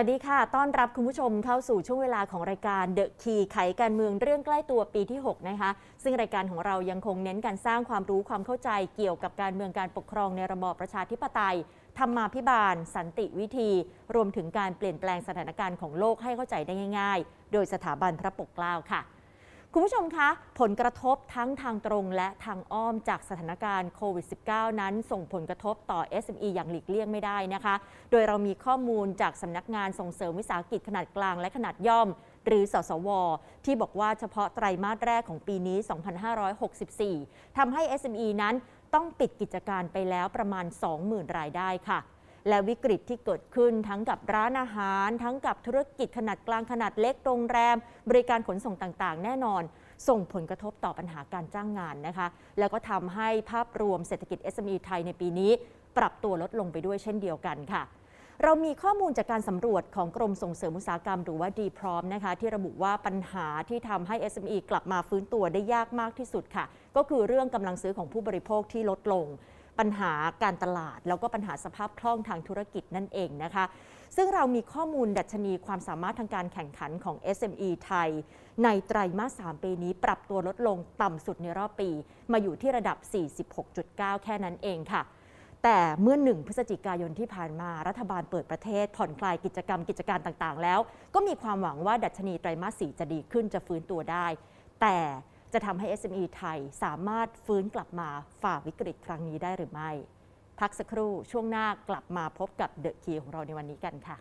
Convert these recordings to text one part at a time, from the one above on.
วัสดีค่ะ ต้อนรับคุณผู้ชมเข้าสู่ช่วงเวลาของรายการเดอะคีไขการเมืองเรื่องใกล้ตัวปีที่ 6 นะคะ ซึ่งรายการของเรายังคงเน้นการสร้างความรู้ความเข้าใจเกี่ยวกับการเมืองการปกครองในระบอบประชาธิปไตย ธรรมาภิบาล สันติวิธี รวมถึงการเปลี่ยนแปลงสถานการณ์ของโลกให้เข้าใจได้ง่าย ๆ โดยสถาบันพระปกเกล้าค่ะ คุณผู้ชมคะ ผลกระทบทั้งทางตรงและทางอ้อมจากสถานการณ์โควิด -19 นั้น ส่งผลกระทบต่อ SME อย่างหลีกเลี่ยงไม่ได้นะคะ โดยเรามีข้อมูลจากสำนักงานส่งเสริมวิสาหกิจขนาดกลางและขนาดย่อม หรือสสว ที่บอกว่าเฉพาะไตรมาสแรกของปีนี้ 2564 ทำให้ SME นั้นต้องปิดกิจการไปแล้วประมาณ 20,000 รายได้ค่ะ และวิกฤตที่เกิดขึ้นทั้งกับร้านอาหาร ทั้งกับธุรกิจขนาดกลางขนาดเล็กโรงแรม บริการขนส่งต่างๆ แน่นอน ส่งผลกระทบต่อปัญหาการจ้างงานนะคะ แล้วก็ทำให้ภาพรวมเศรษฐกิจ SME ไทยในปีนี้ ปรับตัวลดลงไปด้วยเช่นเดียวกันค่ะเรามีข้อมูลจากการสำรวจของกรมส่งเสริมอุตสาหกรรมหรือว่าดีพร้อมนะคะ ที่ระบุว่าปัญหาที่ทำให้ SME กลับมาฟื้นตัวได้ยากมากที่สุดค่ะ ก็คือเรื่องกำลังซื้อของผู้บริโภคที่ลดลง ปัญหาการตลาด แล้วก็ปัญหาสภาพคล่องทางธุรกิจนั่นเองนะคะ ซึ่งเรามีข้อมูลดัชนีความสามารถทางการแข่งขันของ SME ไทย ในไตรมาส 3 ปีนี้ปรับตัวลดลงต่ำสุดในรอบปี มาอยู่ที่ระดับ 46.9 แค่นั้นเองค่ะแต่เมื่อ 1 พฤศจิกายนที่ผ่านมารัฐบาลเปิดประเทศ ผ่อนคลายกิจกรรมกิจการต่างๆ แล้ว ก็มีความหวังว่าดัชนีไตรมาส4จะดีขึ้นจะฟื้นตัวได้ แต่ จะทำให้ SME ไทยสามารถฟื้นกลับมาฝ่าวิกฤตครั้งนี้ได้หรือไม่ พักสักครู่ช่วงหน้ากลับมาพบกับเดอะคีของเราในวันนี้กันค่ะ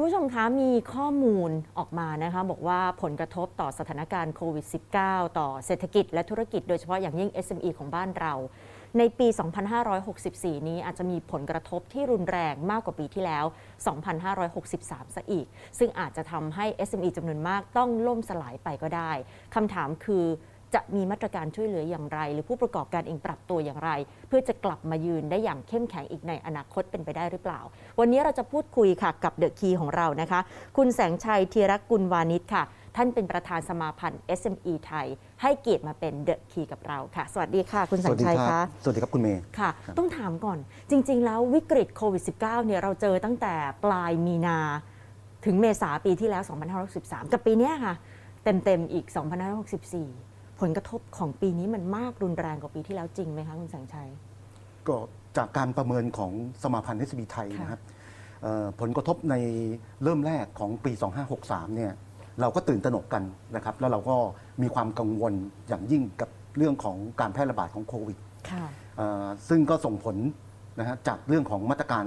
คุณผู้ชมคะมีข้อมูลออกมานะคะบอกว่าผลกระทบต่อสถานการณ์โควิด -19 ต่อเศรษฐกิจและธุรกิจโดยเฉพาะอย่างยิ่ง SME ของบ้านเรา ในปี 2564 นี้อาจจะมีผลกระทบที่รุนแรงมากกว่าปีที่แล้ว 2563 ซะอีก ซึ่งอาจจะทำให้ SME จำนวนมากต้องล่มสลายไปก็ได้คำถามคือ จะมีมาตรการช่วยเหลืออย่างไร หรือผู้ประกอบการเองปรับตัวอย่างไร เพื่อจะกลับมายืนได้อย่างเข้มแข็งอีกในอนาคตเป็นไปได้หรือเปล่า วันนี้เราจะพูดคุยค่ะกับเดอะคีของเรานะคะ คุณแสงชัยธีรกุลวานิชค่ะ ท่านเป็นประธานสมาพันธ์ SME ไทย ให้เกียรติมาเป็นเดอะคีกับเราค่ะ สวัสดีค่ะ คุณแสสงวัสดีชัยครัคะสวัสดีครับคุณเมย์ค่ะครับต้องถามก่อน จริง ๆ แล้ววิกฤตโควิด -19 เนี่ยเราเจอตั้งแต่ปลายมีนา ถึงเมษาปีที่แล้ว 2563 กับปีเนี้ยค่ะเต็มๆอีก 2564 ผลกระทบของปีนี้มันมากรุนแรงกว่าปีที่แล้วจริงไหมคะคุณแสงชัย ก็จากการประเมินของสมาพันธ์ SB ไทยค่ะนะครับเอ่อผลกระทบในเริ่มแรกของปี 2563 เนี่ยเราก็ตื่นตระหนกกันนะครับ แล้วเราก็มีความกังวลอย่างยิ่งกับเรื่องของการแพร่ระบาดของโควิดค่ะเอ่อซึ่งก็ส่งผลนะฮะจากเรื่องของมาตรการ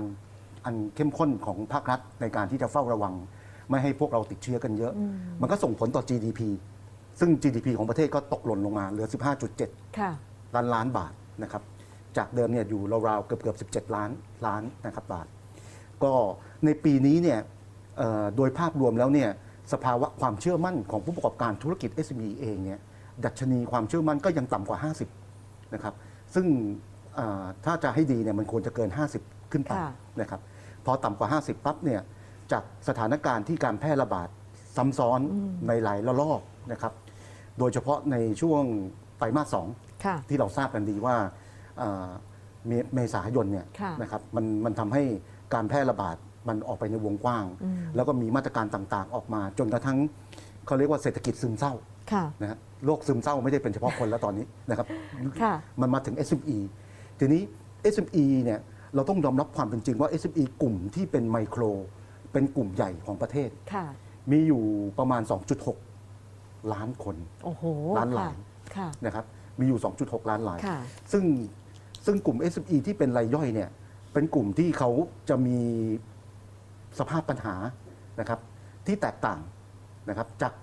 อันเข้มข้นของภาครัฐในการที่จะเฝ้าระวัง ไม่ให้พวกเราติดเชื้อกันเยอะอืมมันก็ส่งผลต่อ GDP ซึ่ง GDP ของประเทศก็ตกหล่นลงมาเหลือ15.7ค่ะล้านล้านบาทนะครับจากเดิมเนี่ยอยู่ราวๆเกือบเกือบ17 ล้านล้านนะครับบาท ก็ในปีนี้เนี่ยเอ่อโดยภาพรวมแล้วเนี่ยสภาวะความเชื่อมั่นของผู้ประกอบการธุรกิจ SME เองเนี่ยดัชนีความเชื่อมั่นก็ยังต่ำกว่า 50นะครับซึ่งเอ่อถ้าจะให้ดีเนี่ยมันควรจะเกิน 50 ขึ้นไปค่ะ นะครับพอต่ำกว่า 50 ปั๊บเนี่ยจากสถานการณ์ที่การแพร่ระบาดซ้ำซ้อนในหลายระลอกนะครับ โดยเฉพาะในช่วงไตรมาสสองค่ะ ที่เราทราบกันดีว่าเอ่อเมเมษายนเนี่ยค่ะนะครับมันมันทำให้การแพร่ระบาดมันออกไปในวงกว้าง อืม แล้วก็มีมาตรการต่างๆ ออกมาจนกระทั่งเขาเรียกว่าเศรษฐกิจซึมเศร้าค่ะ นะฮะโรคซึมเศร้าไม่ได้เป็นเฉพาะคนแล้วตอนนี้นะครับ ค่ะ มันมาถึง SME ทีนี้ SME เนี่ยเราต้องยอมรับความเป็นจริงว่า SME กลุ่มที่เป็นไมโคร เป็นกลุ่มใหญ่ของประเทศ ค่ะ มีอยู่ประมาณ 2.6 ล้านคน โอ้โหล้านหลายค่ะ นะครับ มีอยู่ 2.6 ล้านราย ค่ะ ซึ่งซึ่งกลุ่ม SME ที่เป็นรายย่อยเนี่ย เป็นกลุ่มที่เขาจะมีสภาพปัญหานะครับ ที่แตกต่างนะครับจาก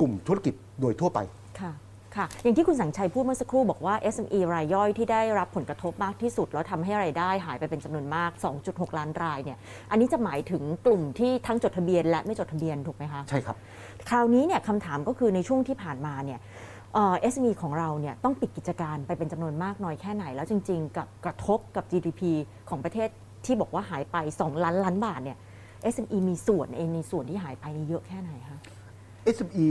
กลุ่มธุรกิจโดยทั่วไปค่ะ ค่ะ อย่างที่คุณสังชัยพูดเมื่อสักครู่บอกว่า SME รายย่อยที่ได้รับผลกระทบมากที่สุด แล้วทำให้รายได้หายไปเป็นจำนวนมาก 2.6 ล้านรายเนี่ย อันนี้จะหมายถึงกลุ่มที่ทั้งจดทะเบียนและไม่จดทะเบียนถูกไหมคะ ใช่ครับ คราวนี้เนี่ยคำถามก็คือในช่วงที่ผ่านมาเนี่ยเอ่อ SME ของเราเนี่ยต้องปิดกิจการไปเป็นจำนวนมากน้อยแค่ไหน แล้วจริง ๆ กับกระทบกับ GDP ของประเทศที่บอกว่าหายไป 2 ล้านล้านบาทเนี่ย SME มีส่วนเองในส่วนที่หายไปนี่เยอะแค่ไหนคะ SME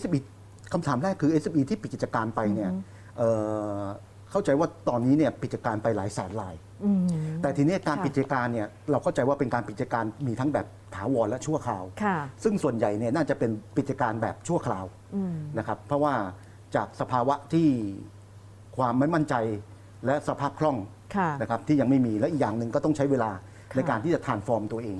SME คำถามแรกคือ SME ที่ปิดกิจการไปเนี่ยเอ่อเข้าใจว่าตอนนี้เนี่ยปิดกิจการไปหลายแสนราย อืมแต่ทีนี้การค่ะปิดกิจการเนี่ยเราเข้าใจว่าเป็นการปิดกิจการมีทั้งแบบถาวรและชั่วคราว ค่ะ ซึ่งส่วนใหญ่เนี่ยน่าจะเป็นปิดกิจการแบบชั่วคราว อืม นะครับเพราะว่าจากสภาวะที่ความไม่มั่นใจและสภาพคล่องค่ะ นะครับที่ยังไม่มีและอีกอย่างหนึ่งก็ต้องใช้เวลาค่ะ ในการที่จะทานฟอร์มตัวเอง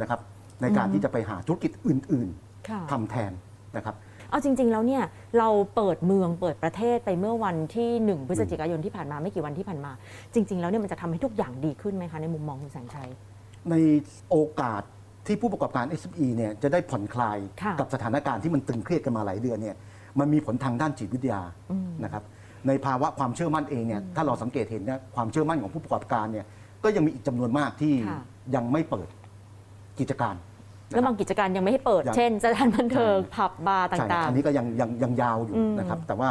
นะครับในการอือฮึที่จะไปหาธุรกิจอื่นค่ะ ๆทำแทนนะครับ เอาจริง ๆ แล้วเนี่ยเราเปิดเมืองเปิดประเทศไปเมื่อวันที่ 1 พฤศจิกายนที่ผ่านมาไม่กี่วันที่ผ่านมา จริง ๆ แล้วเนี่ยมันจะทำให้ทุกอย่างดีขึ้นไหมคะในมุมมองคุณแสงชัย ในโอกาสที่ผู้ประกอบการ SME เนี่ยจะได้ผ่อนคลายค่ะกับสถานการณ์ที่มันตึงเครียดกันมาหลายเดือนเนี่ยมันมีผลทางด้านจิตวิทยาอืมนะครับในภาวะความเชื่อมั่นเองเนี่ยถ้าเราสังเกตเห็นเนี่ยความเชื่อมั่นของผู้ประกอบการเนี่ยก็ยังมีอีกจำนวนมากที่ค่ะยังไม่เปิดกิจการนะ แล้วครับบางกิจการยังไม่ให้เปิดยังเช่นสถานบันเทิงใช่ผับบาร์ใช่ต่างอันนี้ก็ยังยังยังยาวอยู่อืมนะครับ แต่ว่า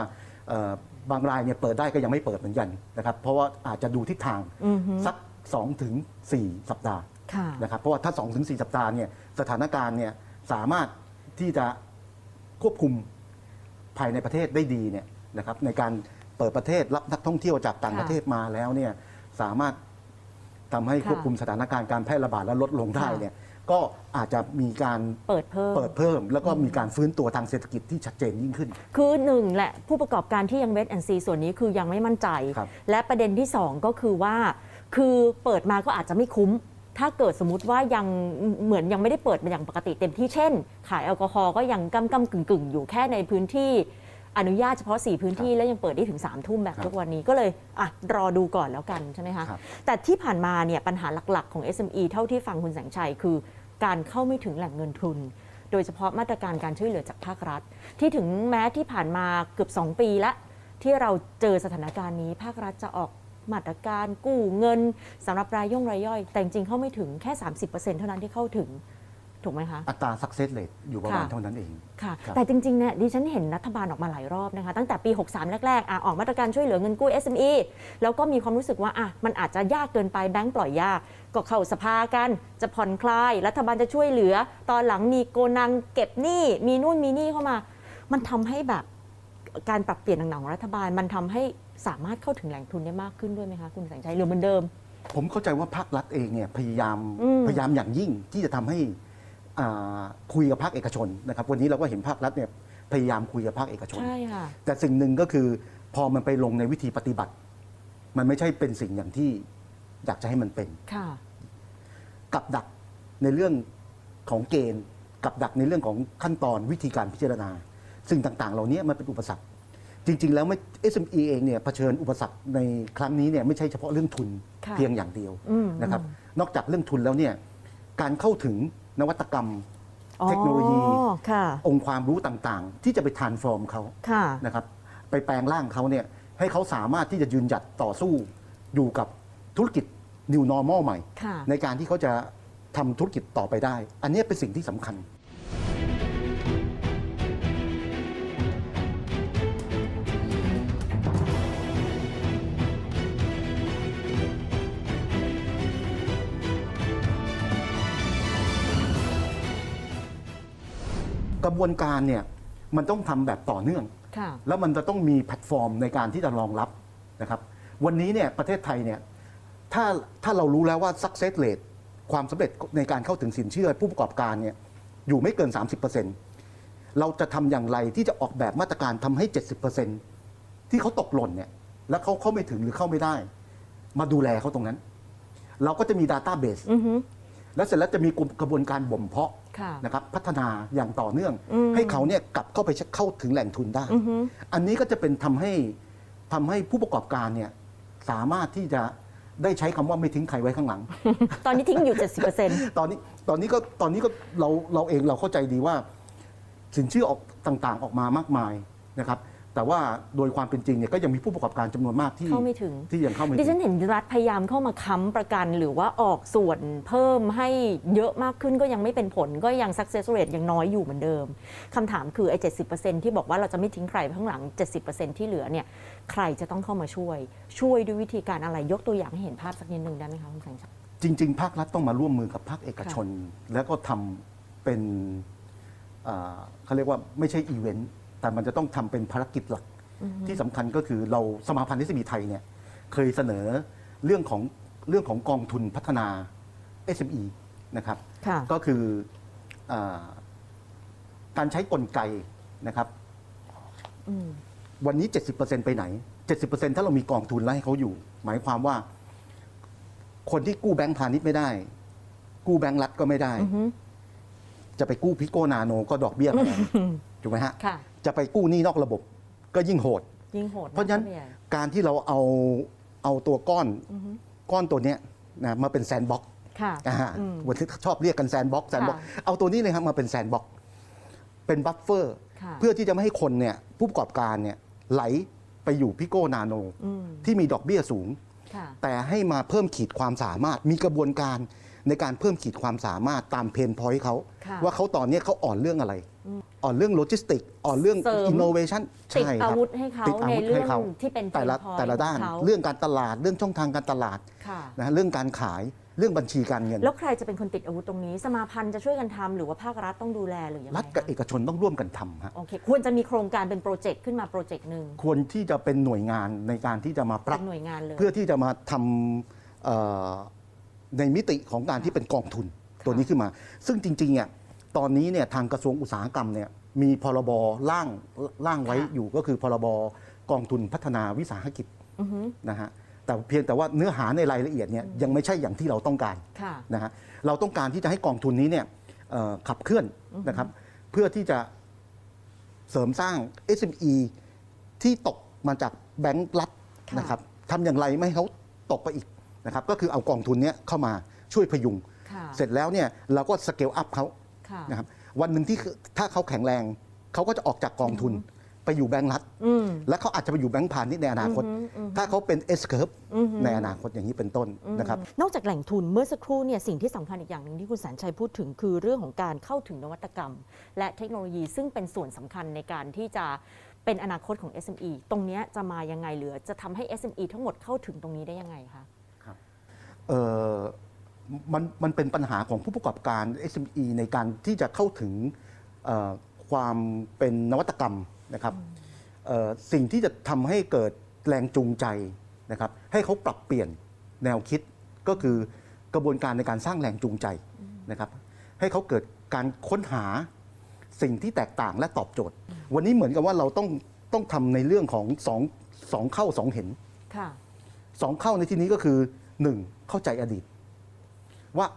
เอ่อบางรายเนี่ยเปิดได้ก็ยังไม่เปิดเหมือนกันนะครับ เพราะว่าอาจจะดูทิศทางๆอือฮึสัก2ถึง4สัปดาห์ค่ะนะครับ เพราะว่าถ้า2ถึง4สัปดาห์เนี่ยสถานการณ์เนี่ยสามารถที่จะควบคุมภายในประเทศได้ดีเนี่ยนะครับในการเปิดประเทศรับนักท่องเที่ยวจากต่างค่ะประเทศมาแล้วเนี่ยสามารถทำให้ค่ะควบคุมสถานการณ์การแพร่ระบาดและลดลงได้ค่ะเนี่ย ก็อาจจะมีการเปิดเพิ่ม เปิดเพิ่ม แล้วก็มีการฟื้นตัวทางเศรษฐกิจที่ชัดเจนยิ่งขึ้น คือหนึ่งแหละผู้ประกอบการที่ยังเวทแอนซีส่วนนี้คือยังไม่มั่นใจ ครับ และประเด็นที่ 2 ก็คือว่า คือเปิดมาก็อาจจะไม่คุ้ม ถ้าเกิดสมมติว่ายังเหมือนยังไม่ได้เปิดมาอย่างปกติเต็มที่เช่น ขายแอลกอฮอล์ก็ยังกำกำกึ่งกึ่งๆ อยู่แค่ในพื้นที่ อนุญาตเฉพาะ 4 พื้นที่แล้วยังเปิดได้ถึง 3 ทุ่มแบบครับทุกวันนี้ก็เลยอะรอดูก่อนแล้วกันใช่ไหมคะครับแต่ที่ผ่านมาเนี่ยปัญหาหลักๆ ของ SME เท่าที่ฟังคุณแสงชัยคือ การเข้าไม่ถึงแหล่งเงินทุน โดยเฉพาะมาตรการการช่วยเหลือจากภาครัฐ ที่ถึงแม้ที่ผ่านมาเกือบ 2 ปีแล้วที่เราเจอสถานการณ์นี้ภาครัฐจะออกมาตรการกู้เงินสำหรับรายย่งรายย่อย แต่จริงๆเข้าไม่ถึงแค่ 30%เท่านั้นที่เข้าถึง ถูกไหมคะ อัตรา success rate อยู่ประมาณค่ะ เท่านั้นเอง ค่ะ ครับ แต่จริงๆเนี่ยดิฉันเห็นรัฐบาลออกมาหลายรอบนะคะ ตั้งแต่ปี 63 แรกๆอะออกมาตรการช่วยเหลือเงินกู้ SME แล้วก็มีความรู้สึกว่าอะมันอาจจะยากเกินไปแบงก์ปล่อยยาก ก็เข้าสภากัน จะผ่อนคลาย รัฐบาลจะช่วยเหลือ ตอนหลังมีโกนังเก็บหนี้ มีนู่นมีนี่เข้ามา มันทำให้แบบการปรับเปลี่ยนต่างๆของรัฐบาล มันทำให้สามารถเข้าถึงแหล่งทุนได้มากขึ้นด้วยไหมคะคุณแสงชัยหรือเหมือนเดิม ผมเข้าใจว่าภาครัฐเองเนี่ยพยายามอืม พยายามอย่างยิ่งที่จะทำให้อ่า คุยกับภาคเอกชนนะครับวันนี้เราก็เห็นภาครัฐเนี่ยพยายามคุยกับภาคเอกชน ใช่ค่ะ แต่สิ่งหนึ่งก็คือพอมันไปลงในวิธีปฏิบัติ มันไม่ใช่เป็นสิ่งอย่างที่อยากจะให้มันเป็น ค่ะ กับดักในเรื่องของเกณฑ์ กับดักในเรื่องของขั้นตอนวิธีการพิจารณาสิ่งต่างๆ เหล่านี้มันเป็นอุปสรรค จริง ๆ แล้วไม่ SME เองเนี่ยเผชิญอุปสรรคในครั้งนี้เนี่ยไม่ใช่เฉพาะเรื่องทุนค่ะเพียงอย่างเดียวอืมนะครับอืมนอกจากเรื่องทุนแล้วเนี่ยการเข้าถึง นวัตกรรม เทคโนโลยี อ๋อค่ะ องค์ความรู้ต่างๆ ที่จะไปทานฟอร์มเขาค่ะ นะครับ ไปแปลงร่างเขาเนี่ยให้เขาสามารถที่จะยืนหยัดต่อสู้อยู่กับธุรกิจ New Normal ใหม่ ค่ะ ในการที่เขาจะทำธุรกิจต่อไปได้ อันนี้เป็นสิ่งที่สำคัญ กระบวนการเนี่ยมันต้องทำแบบต่อเนื่องค่ะแล้วมันจะต้องมีแพลตฟอร์มในการที่จะรองรับนะครับ วันนี้เนี่ยประเทศไทยเนี่ยถ้าถ้าเรารู้แล้วว่า success rate ความสำเร็จในการเข้าถึงสินเชื่อผู้ประกอบการเนี่ยอยู่ไม่เกิน 30%เราจะทำอย่างไรที่จะออกแบบมาตรการทำให้ 70%ที่เขาตกหล่นเนี่ยแล้วเขาเข้าไม่ถึงหรือเข้าไม่ได้ มาดูแลเขาตรงนั้น เราก็จะมี Database อือฮึแล้วเสร็จแล้วจะมีกระบวนการบ่มเพาะ ค่ะนะครับพัฒนาอย่างต่อเนื่อง อืม ให้เขาเนี่ยกลับเข้าไปเข้าถึงแหล่งทุนได้ อือฮึอันนี้ก็จะเป็นทำให้ทำให้ผู้ประกอบการเนี่ยสามารถที่จะได้ใช้คำว่าไม่ทิ้งใครไว้ข้างหลัง ตอนนี้ทิ้งอยู่ 70%ตอนนี้ตอนนี้ก็ตอนนี้ก็เราเราเองเราเข้าใจดีว่า สินเชื่อออกต่างๆออกมามากมายนะครับ แต่ว่าโดยความเป็นจริงเนี่ยก็ยังมีผู้ประกอบการจำนวนมากที่เข้าไม่ถึง ที่ยังเข้าไม่ดิถึฉันง เห็นรัฐพยายามเข้ามาค้ำประกัน หรือว่าออกส่วนเพิ่มให้เยอะมากขึ้นก็ยังไม่เป็นผลก็ยัง success rate ยังน้อยอยู่เหมือนเดิมคำถามคือไอ้70%ที่บอกว่าเราจะไม่ทิ้งใครไว้ข้างหลัง 70%ที่เหลือเนี่ยใครจะต้องเข้ามาช่วย ช่วยด้วยวิธีการอะไรยกตัวอย่างให้เห็นภาพสักนิดหนึ่งได้ไหมคะคุณแสงชัย จริง ๆ ภาครัฐต้องมาร่วมมือกับภาคเอกชน แล้วก็ทำเป็นเอ่อเขาเรียกว่าไม่ใช่อีเวนต์ แต่มันจะต้องทำเป็นภารกิจหลัก ที่สำคัญก็คือเราสมาพันธ์นิสบีไทยเนี่ยเคยเสนอเรื่องของเรื่องของกองทุนพัฒนา SME นะครับค่ะก็คืออาการใช้กลไกนะครับอืมวันนี้ 70%ไปไหน 70%ถ้าเรามีกองทุนแล้วให้เขาอยู่ หมายความว่า คนที่กู้แบงก์พาณิชย์ไม่ได้ กู้แบงก์รัฐก็ไม่ได้อือฮึจะไปกู้พิโกนาโนก็ดอกเบี้ยแพงถูกไหมฮะค่ะ จะไปกู้หนี้นอกระบบ ก็ยิ่งโหด ยิ่งโหดเพราะฉะนั้นมกข้ไปใหญ่การที่เราเอาเอาตัวก้อนอือฮึก้อนตัวเนี้ยนะมาเป็นแซนบ็อกค่ะอ่าฮะอืม วันที่ชอบเรียกกันแซนบ็อกแซนบ็อกค่ะ เอาตัวนี้เลยครับมาเป็นแซนบ็อกเป็นบัฟเฟอร์ ค่ะเพื่อที่จะไม่ให้คนเนี่ยผู้ประกอบการเนี่ยไหลไปอยู่พิโกนาโนอืมที่มีดอกเบี้ยสูง ค่ะ แต่ให้มาเพิ่มขีดความสามารถ มีกระบวนการในการเพิ่มขีดความสามารถตามเพนพอยต์เขาค่ะ ว่าเขาตอนนี้เขาอ่อนเรื่องอะไร อ่อนเรื่องโลจิสติก อ่อนเรื่องเสริม อินโนเวชันติดใช่คอารับ วุธให้เขาติดอาในวุธเรื่ให้องเขา ที่เป็น แต่ละ pain point แต่ละด้าน ของเขาเรื่องการตลาด เรื่องช่องทางการตลาดค่ะ นะฮะเรื่องการขาย เรื่องบัญชีการเงิน แล้วใครจะเป็นคนติดอาวุธตรงนี้ สมาพันธ์จะช่วยกันทำหรือว่าภาครัฐต้องดูแลหรือยังไงรัฐกับคะเอกชนต้องร่วมกันทำฮะ โอเคควรจะมีโครงการเป็นโปรเจกต์ขึ้นมาโปรเจกต์หนึ่งควรที่จะเป็นหน่วยงานในการที่จะมาปรัเป็บ นหน่วยงานเลย เพื่อที่จะมาทำเอ่อในมิติของการที่เป็นกองทุนตัวนี้ขึ้นมา ซึ่งจริงๆเนี่ย ตอนนี้เนี่ยทางกระทรวงอุตสาหกรรมเนี่ยมีพรบร่างร่างไว้ค่ะอยู่ก็คือพรบกองทุนพัฒนาวิสาหกิจอือฮึนะฮะแต่เพียงแต่ว่าเนื้อหาในรายละเอียดเนี่ยยังไม่ใช่อย่างที่เราต้องการค่ะนะฮะเราต้องการที่จะให้กองทุนนี้เนี่ยเอ่อขับเคลื่อนนะครับ เพื่อที่จะเสริมสร้าง SME ที่ตกมาจากแบงก์รัฐค่ะนะครับทำอย่างไรไม่ให้เขาตกไปอีกนะครับ ก็คือเอากองทุนเนี้ยเข้ามาช่วยพยุงค่ะเสร็จแล้วเนี่ยเราก็สเกลอัพเขาค่ะ นะครับวันหนึ่งที่ถ้าเขาแข็งแรงเขาก็จะออกจากกองทุนไปอยู่แบงก์รัฐอืมและเขาอาจจะไปอยู่แบงก์พาณิชย์ในอนาคตอือฮึอือฮึถ้าเขาเป็น S curve อือฮึในอนาคตอย่างนี้เป็นต้นนะครับ นอกจากแหล่งทุนเมื่อสักครู่เนี่ยสิ่งที่สำคัญอีกอย่างหนึ่งที่คุณแสนชัยพูดถึงคือเรื่องของการเข้าถึงนวัตกรรม และเทคโนโลยีซึ่งเป็นส่วนสำคัญในการที่จะเป็นอนาคตของ SME ตรงเนี้ยจะมายังไงเหลือจะทำให้ SME ทั้งหมดเข้าถึงตรงนี้ได้ยังไงคะเอ่อ มันมันเป็นปัญหาของผู้ประกอบการ SME ในการที่จะเข้าถึงเอ่อความเป็นนวัตกรรมนะครับเอ่อสิ่งที่จะทำให้เกิดแรงจูงใจนะครับให้เขาปรับเปลี่ยนแนวคิดก็คือกระบวนการในการสร้างแรงจูงใจนะครับให้เขาเกิดการค้นหาสิ่งที่แตกต่างและตอบโจทย์ วันนี้เหมือนกับว่าเราต้องต้องทำในเรื่องของสองสองเข้าสองเห็นค่ะสองเข้าในที่นี้ก็คือหนึ่งเข้าใจอดีต ว่า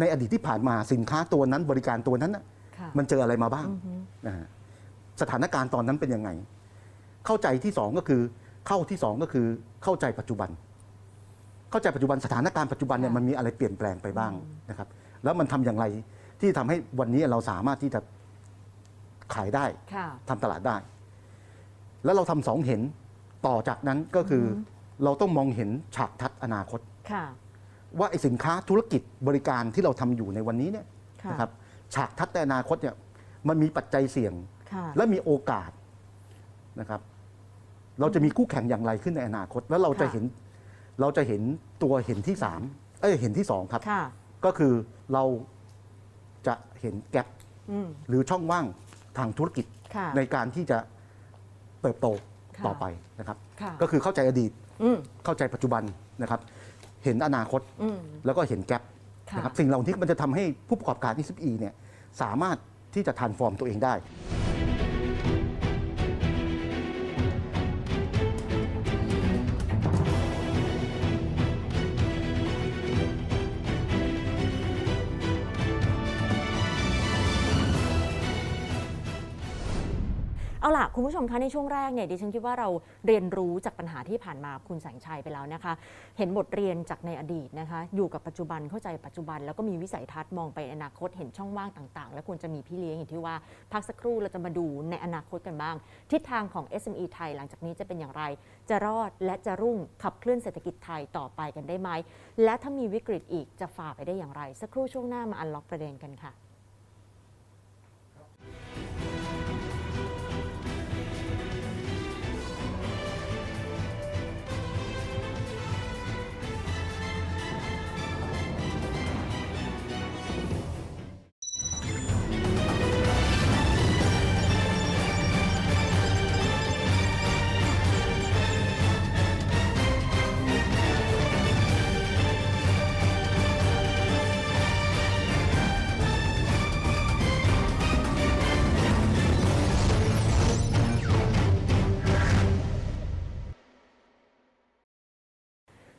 ในอดีตที่ผ่านมาสินค้าตัวนั้นบริการตัวนั้นน่ะค่ะมันเจออะไรมาบ้างอือฮึนะฮะสถานการณ์ตอนนั้นเป็นยังไง เข้าใจที่สองก็คือ เข้าที่สองก็คือเข้าใจปัจจุบัน เข้าใจปัจจุบันสถานการณ์ปัจจุบันเนี่ยค่ะ มันมีอะไรเปลี่ยนแปลงไปบ้างนะครับ แล้วมันทำอย่างไรที่ทำให้วันนี้เราสามารถที่จะขายได้ ค่ะ ทำตลาดได้ แล้วเราทำสองเห็นต่อจากนั้นก็คืออเราต้องมองเห็นฉากทัศน์อนาคต ค่ะ ว่าไอ้สินค้าธุรกิจบริการที่เราทำอยู่ในวันนี้เนี่ยค่ะนะครับฉากทัศน์ในอนาคตเนี่ยมันมีปัจจัยเสี่ยงค่ะและมีโอกาสนะครับ เราจะมีคู่แข่งอย่างไรขึ้นในอนาคต แล้วเราจะค่ะเห็นเราจะเห็นตัวเห็นที่สามเอ้ยเห็นที่สองครับค่ะก็คือเราจะเห็นแกลบอืมหรือช่องว่างทางธุรกิจค่ะในการที่จะเติบโตค่ะต่อไปนะครับค่ะก็คือเข้าใจอดีตอืมเข้าใจปัจจุบันนะครับ เห็นอนาคตอืม แล้วก็เห็นแกลบค่ะ นะครับสิ่งเหล่านี้มันจะทำให้ผู้ประกอบการ SME เนี่ยสามารถที่จะทานฟอร์มตัวเองได้ คุณผู้ชมคะในช่วงแรกเนี่ยดิฉันคิดว่าเราเรียนรู้จากปัญหาที่ผ่านมาคุณแสงชัยไปแล้วนะคะ เห็นบทเรียนจากในอดีตนะคะ อยู่กับปัจจุบันเข้าใจปัจจุบัน แล้วก็มีวิสัยทัศน์มองไปอนาคตเห็นช่องว่างต่าง ๆ และควรจะมีพี่เลี้ยงอย่างที่ว่าพักสักครู่เราจะมาดูในอนาคตกันบ้าง ทิศทางของ SME ไทยหลังจากนี้จะเป็นอย่างไร จะรอดและจะรุ่งขับเคลื่อนเศรษฐกิจไทยต่อไปกันได้ไหมและถ้ามีวิกฤตอีกจะฝ่าไปได้อย่างไร สักครู่ช่วงหน้ามาอันล็อกประเด็นกันค่ะ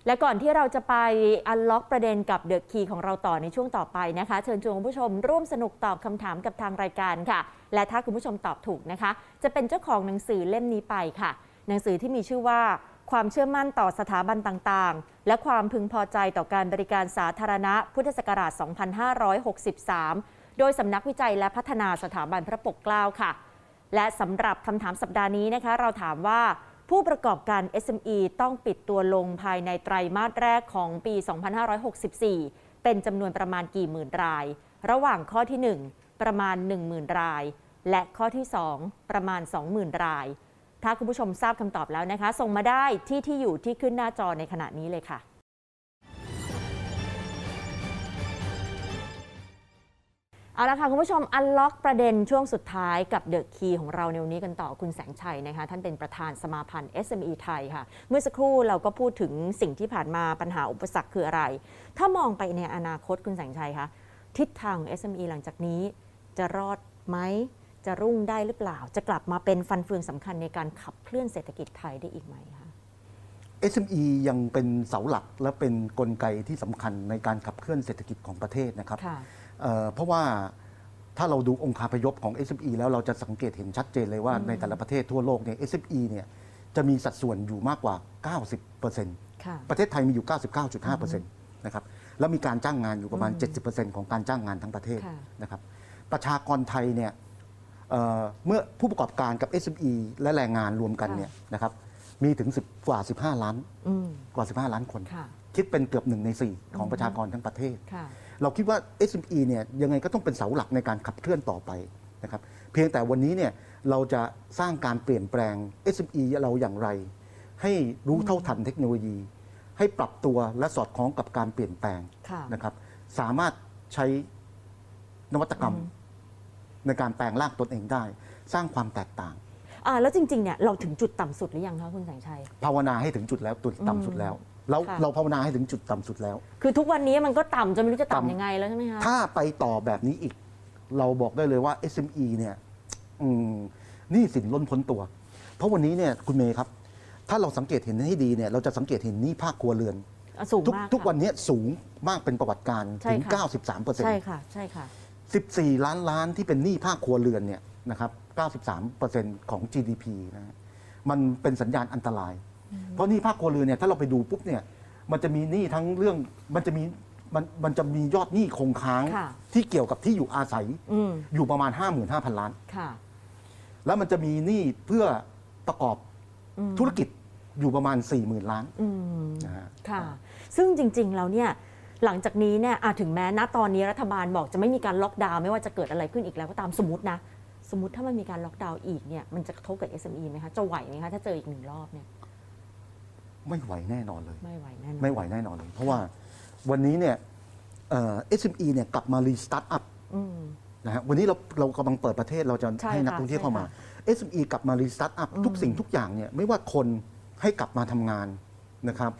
และก่อนที่เราจะไปอันล็อกประเด็นกับเดอะคีของเราต่อในช่วงต่อไปนะคะ เชิญชวนคุณผู้ชมร่วมสนุกตอบคำถามกับทางรายการค่ะ และถ้าคุณผู้ชมตอบถูกนะคะ จะเป็นเจ้าของหนังสือเล่มนี้ไปค่ะ หนังสือที่มีชื่อว่า ความเชื่อมั่นต่อสถาบันต่างๆ และความพึงพอใจต่อการบริการสาธารณะ พุทธศักราช 2563 โดยสำนักวิจัยและพัฒนาสถาบันพระปกเกล้าค่ะ และสำหรับคำถามสัปดาห์นี้นะคะ เราถามว่า ผู้ประกอบการ SME ต้องปิดตัวลงภายในไตรมาสแรกของปี 2564 เป็นจำนวนประมาณกี่หมื่นราย ระหว่างข้อที่ 1 ประมาณ 10,000 ราย และข้อที่ 2 ประมาณ 20,000 ราย ถ้าคุณผู้ชมทราบคำตอบแล้วนะคะ ส่งมาได้ที่ที่อยู่ที่ขึ้นหน้าจอในขณะนี้เลยค่ะ เอาละค่ะคุณผู้ชมอันล็อกประเด็นช่วงสุดท้ายกับเดอะคีของเราในวันนี้กันต่อคุณแสงชัยนะคะท่านเป็นประธานสมาพันธ์ SME ไทยค่ะ เมื่อสักครู่เราก็พูดถึงสิ่งที่ผ่านมาปัญหาอุปสรรคคืออะไร ถ้ามองไปในอนาคตคุณแสงชัยคะทิศทาง SME หลังจากนี้ จะรอดไหมจะรุ่งได้หรือเปล่า จะกลับมาเป็นฟันเฟืองสำคัญในการขับเคลื่อนเศรษฐกิจไทยได้อีกไหมคะ SME ยังเป็นเสาหลักและเป็นกลไกที่สำคัญในการขับเคลื่อนเศรษฐกิจของประเทศนะครับ ค่ะ เอ่อเพราะว่าถ้าเราดูองค์คาพยพของ SME แล้วเราจะสังเกตเห็นชัดเจนเลยว่าในแต่ละประเทศทั่วโลกเนี่ย SME เนี่ยจะมีสัดส่วนอยู่มากกว่า 90%ค่ะ ประเทศไทยมีอยู่ 99.5%นะครับ แล้วมีการจ้างงานอยู่ประมาณ 70%ของการจ้างงานทั้งประเทศค่ะ นะครับ ประชากรไทยเนี่ยเอ่อเมื่อผู้ประกอบการกับ SME และแรงงานรวมกันเนี่ยนะครับ มีถึง 10 กว่า 15 ล้าน อืม กว่า 15 ล้านคน ค่ะ คิดเป็นเกือบหนึ่งใน 4 ของประชากรทั้งประเทศ ค่ะ เราคิดว่า SME เนี่ยยังไงก็ต้องเป็นเสาหลักในการขับเคลื่อนต่อไปนะครับเพียงแต่วันนี้เนี่ยเราจะสร้างการเปลี่ยนแปลง SME เราอย่างไร ให้รู้เท่าทันเทคโนโลยี ให้ปรับตัวและสอดคล้องกับการเปลี่ยนแปลงค่ะนะครับสามารถใช้นวัตกรรมในการแปลงร่างตนเองได้ สร้างความแตกต่างอ่าแล้วจริงๆเนี่ยเราถึงจุดต่ำสุดหรือยังคะคุณแสงชัยภาวนาให้ถึงจุดแล้วจุดต่ำสุดแล้ว เราค่ะ เราภาวนาให้ถึงจุดต่ำสุดแล้ว คือทุกวันนี้มันก็ต่ำจนไม่รู้จะต่ำต่ำ ยังไงแล้วใช่ไหมคะ ถ้าไปต่อแบบนี้อีก เราบอกได้เลยว่า SME เนี่ยอืมหนี่สินล้นพ้นตัว เพราะวันนี้เนี่ยคุณเมย์ครับ ถ้าเราสังเกตเห็นให้ดีเนี่ยเราจะสังเกตเห็นหนี้ภาคครัวเรือนอะสูงทุกมากทุกค่ะ วันนี้สูงมากเป็นประวัติการใช่ถึง ค่ะ 93เปอร์เซ็นใช่ต์ ค่ะ ใช่ค่ะ 14 ล้านล้านที่เป็นหนี้ภาคครัวเรือนเนี่ยนะครับ 93เปอร์เซ็นต์ของ GDP นะฮะมันเป็นสัญญาณอันตราย เพราะหนี้ภาคครัวเรือนเนี่ยถ้าเราไปดูปุ๊บเนี่ยมันจะมีหนี้ทั้งเรื่องมันจะมีมันมันจะมียอดหนี้คงค้างค่ะ ที่เกี่ยวกับที่อยู่อาศัยอืมอยู่ประมาณ 55,000 ล้าน ค่ะแล้วมันจะมีหนี้เพื่อประกอบอืมธุรกิจอยู่ประมาณ 40,000 ล้านอืม นะฮะ ค่ะ ซึ่งจริงๆ แล้วเนี่ย หลังจากนี้เนี่ยอะถึงแม้ณตอนนี้รัฐบาลบอกจะไม่มีการล็อกดาวน์ไม่ว่าจะเกิดอะไรขึ้นอีกแล้วก็ตามสมมตินะ สมมติถ้ามันมีการล็อกดาวน์อีกเนี่ย มันจะกระทบกับ SME ไหมคะ จะไหวไหมคะ ถ้าเจออีกหนึ่งรอบเนี่ย ไม่ไหวแน่นอนเลย ไม่ไหวแน่นอนไม่ไหวแน่นอนเลย เพราะว่าวันนี้เนี่ยเอ่อ SME เนี่ยกลับมารีสตาร์ทอัพอืม นะฮะวันนี้เราเรากำลังเปิดประเทศเราจะใช่ให้นักค่ะท่องเที่ยวเข้ามาใช่ SME กลับมารีสตาร์ทอัพอืมทุกสิ่งทุกอย่างเนี่ยไม่ว่าคนให้กลับมาทำงานนะครับ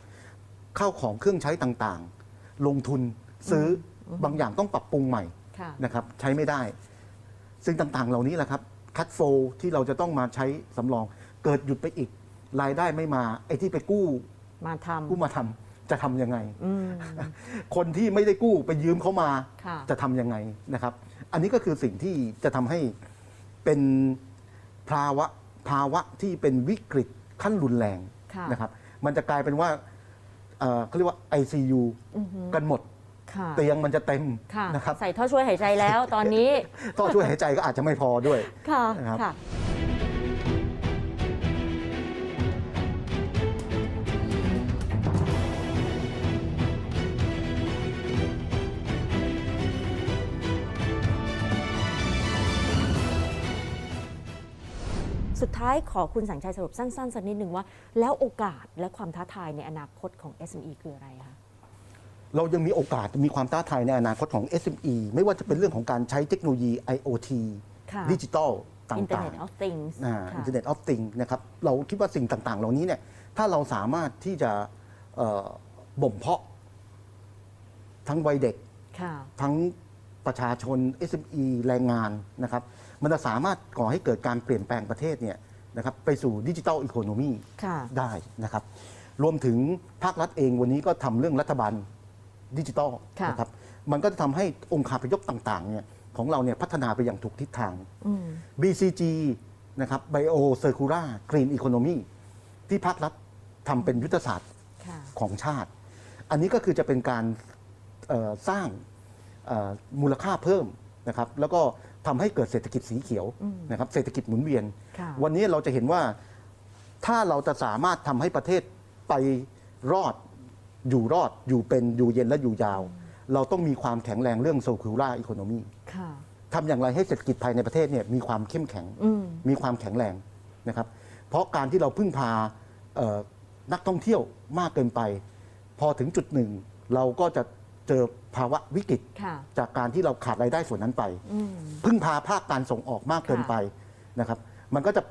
ข้าวของเครื่องใช้ต่างๆ ลงทุนซื้อบางอย่างต้องปรับปรุงใหม่ ค่ะ นะครับใช้ไม่ได้ ซึ่งต่างๆ เหล่านี้แหละครับคัดโฟที่เราจะต้องมาใช้สำรอง เกิดหยุดไปอีก รายได้ไม่มา ไอ้ที่ไปกู้มาทกู้มาทำจะทำยังไงำอืม คนที่ไม่ได้กู้ไปยืมเขามาค่ะ จะทำยังไงนะครับ อันนี้ก็คือสิ่งที่จะทำให้เป็นภาวะภาวะที่เป็นวิกฤตขั้นรุนแรงค่ะ นะครับ มันจะกลายเป็นว่าเอ่อเขาเรียกว่า ICU อือหือกันหมด ค่ะเตียงมันจะเต็มค่ะนะครับใส่ท่อช่วยหายใจแล้วตอนนี้ ท่อช่วยหายใจก็อาจจะไม่พอด้วย ค่ะนะครับ ค่ะ ท้ายขอคุณสังชัยสรุปสั้นๆสักนิดหนึ่งว่า แล้วโอกาสและความท้าทายในอนาคตของ SME คืออะไรคะ เรายังมีโอกาสมีความท้าทายในอนาคตของ SME ไม่ว่าจะเป็นเรื่องของการใช้เทคโนโลยี IoT ค่ะ ดิจิทัลต่างๆ Internet of Things อ่าค่ะ Internet of Things นะครับเราคิดว่าสิ่งต่างๆ เหล่านี้เนี่ยถ้าเราสามารถที่จะเอ่อบ่มเพาะ ทั้งวัยเด็ก ค่ะ ทั้งประชาชน SME แรงงานนะครับ มันจะสามารถก่อให้เกิดการเปลี่ยนแปลงประเทศเนี่ยนะครับไปสู่ดิจิทัลอีโคโนมีค่ะได้นะครับ รวมถึงภาครัฐเองวันนี้ก็ทำเรื่องรัฐบาลดิจิทัลค่ะนะครับมันก็จะทำให้องค์คาพยพต่างๆเนี่ยของเราเนี่ยพัฒนาไปอย่างถูกทิศทางอืม BCG นะครับ Bio Circular Green Economy ที่ภาครัฐทำเป็นยุทธศาสตร์ค่ะของชาติ อันนี้ก็คือจะเป็นการเอ่อสร้างเอ่อมูลค่าเพิ่มนะครับ แล้วก็ ทำให้เกิดเศรษฐกิจสีเขียวอืมนะครับเศรษฐกิจหมุนเวียนค่ะวันนี้เราจะเห็นว่าถ้าเราจะสามารถทำให้ประเทศไปรอดอยู่รอดอยู่เป็นอยู่เย็นและอยู่ยาว เราต้องมีความแข็งแรงเรื่องโซคิวล่าอีโคโนมีค่ะทำอย่างไรให้เศรษฐกิจภายในประเทศเนี่ยมีความเข้มแข็งอืมมีความแข็งแรงนะครับเพราะการที่เราพึ่งพาเอ่อนักท่องเที่ยวมากเกินไป พอถึงจุดหนึ่ง เราก็จะ เจอภาวะวิกฤตค่ะจากการที่เราขาดรายได้ส่วนนั้นไป อืม พึ่งพาภาคการส่งออกมากเกินไปนะครับ มันก็จะ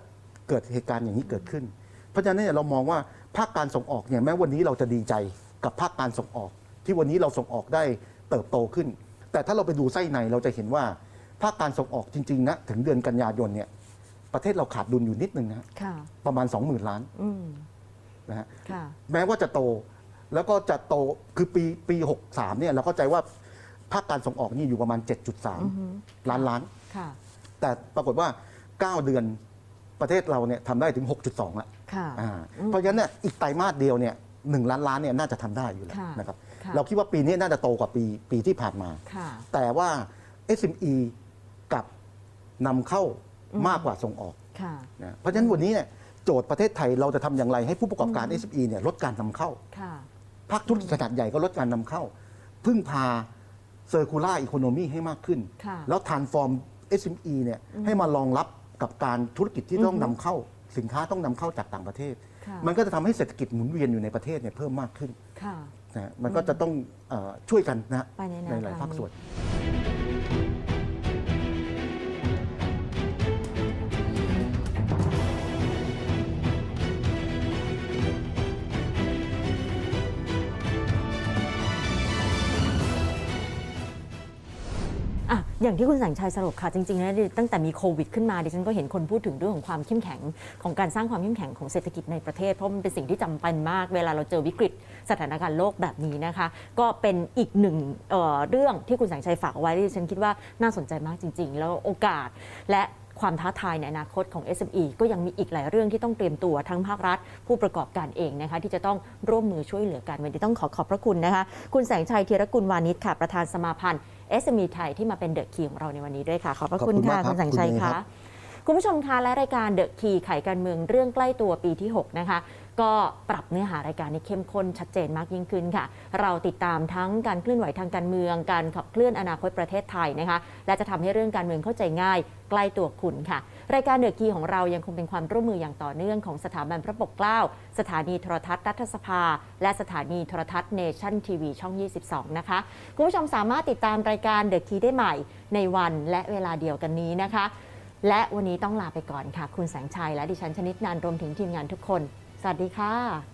เกิดเหตุการณ์อย่างนี้เกิดขึ้น เพราะฉะนั้นเนี่ยเรามองว่าภาคการส่งออกเนี่ยแม้วันนี้เราจะดีใจกับภาคการส่งออก ที่วันนี้เราส่งออกได้เติบโตขึ้น แต่ถ้าเราไปดูไส้ในเราจะเห็นว่า ภาคการส่งออกจริงๆนะถึงเดือนกันยายนเนี่ยประเทศเราขาดดุลอยู่นิดนึงนะฮะค่ะ ประมาณ 20,000 ล้านอืม นะฮะ ค่ะ แม้ว่าจะโต แล้วก็จะโตคือปีปี 63เนี่ยเราเข้าใจว่าภาคการส่งออกนี่อยู่ประมาณอือฮึ7.3 ล้านล้าน ค่ะ แต่ปรากฏว่า 9 เดือนประเทศเราเนี่ยทำได้ถึง 6.2ละค่ะ อ่าเพราะฉะนั้นเนี่ยอีกไตรมาสเดียวเนี่ยหนึ่งล้านล้านเนี่ยน่าจะทำได้อยู่แล้วค่ะนะครับค่ะ เราคิดว่าปีนี้น่าจะโตกว่าปีปีที่ผ่านมา ค่ะ แต่ว่า SME กับนำเข้ามากกว่าส่งออกค่ะ นะเพราะฉะนั้นวันนี้เนี่ยโจทย์ประเทศไทยเราจะทำอย่างไรให้ผู้ประกอบการ SME เนี่ยลดการนำเข้า ค่ะ ภาคธุรกิจขนาดใหญ่ก็ลดการนำเข้า พึ่งพาเซอร์คูลาร์อีโคโนมีให้มากขึ้น ค่ะแล้วทานฟอร์ม SME เนี่ยให้มารองรับกับการธุรกิจที่ต้องนำเข้า สินค้าต้องนำเข้าจากต่างประเทศ ค่ะ มันก็จะทำให้เศรษฐกิจหมุนเวียนอยู่ในประเทศเนี่ยเพิ่มมากขึ้นค่ะ นะฮะมันก็จะต้องเออช่วยกันนะฮะไปในแนวหลายทางภาคนี้ส่วน อย่างที่คุณสังชัยสรุปค่ะจริงๆแล้วตั้งแต่มีโควิดขึ้นมาดิฉันก็เห็นคนพูดถึงเรื่องของความเข้มแข็งของการสร้างความเข้มแข็งของเศรษฐกิจในประเทศ เพราะมันเป็นสิ่งที่จำเป็นมากเวลาเราเจอวิกฤตสถานการณ์โลกแบบนี้นะคะ ก็เป็นอีกหนึ่งเเรื่องที่คุณสังชัยฝากเอาไว้ที่ฉันคิดว่าน่าสนใจมากจริง ๆ แล้วโอกาสและ ความท้าทายในอนาคตของ SME ก็ยังมีอีกหลายเรื่องที่ต้องเตรียมตัวทั้งภาครัฐ ผู้ประกอบการเองนะคะที่จะต้องร่วมมือช่วยเหลือกันวันนี้ต้องขอขอบพระคุณนะคะ คุณแสงชัยเทียรกุลวานิชค่ะประธานสมาพันธ์ SME ไทยที่มาเป็นเดอะคีของเราในวันนี้ด้วยค่ะ ขอบพระคุณขอบคุณค่ะมากครับคุณแสงชัยคุณเมย์ครัค่ะบคุณผู้ชมคะและรายการเดอะคีไขการเมืองเรื่องใกล้ตัวปีที่ 6 นะคะ ก็ปรับเนื้อหารายการในเข้มข้นชัดเจนมากยิ่งขึ้นค่ะ เราติดตามทั้งการเคลื่อนไหวทางการเมือง การขับเคลื่อนอนาคตประเทศไทยนะคะ และจะทำให้เรื่องการเมืองเข้าใจง่าย ใกล้ตัวคุณค่ะ รายการเดอะคีของเรายังคงเป็นความร่วมมืออย่างต่อเนื่องของสถาบันพระปกเกล้า สถานีโทรทัศน์รัฐสภา และสถานีโทรทัศน์เนชั่นทีวีช่อง 22 นะคะ คุณผู้ชมสามารถติดตามรายการเดอะคีได้ใหม่ ในวันและเวลาเดียวกันนี้นะคะและวันนี้ต้องลาไปก่อนค่ะ คุณแสงชัยและดิฉันชนิดนันรวมถึงทีมงานทุกคน สวัสดีค่ะ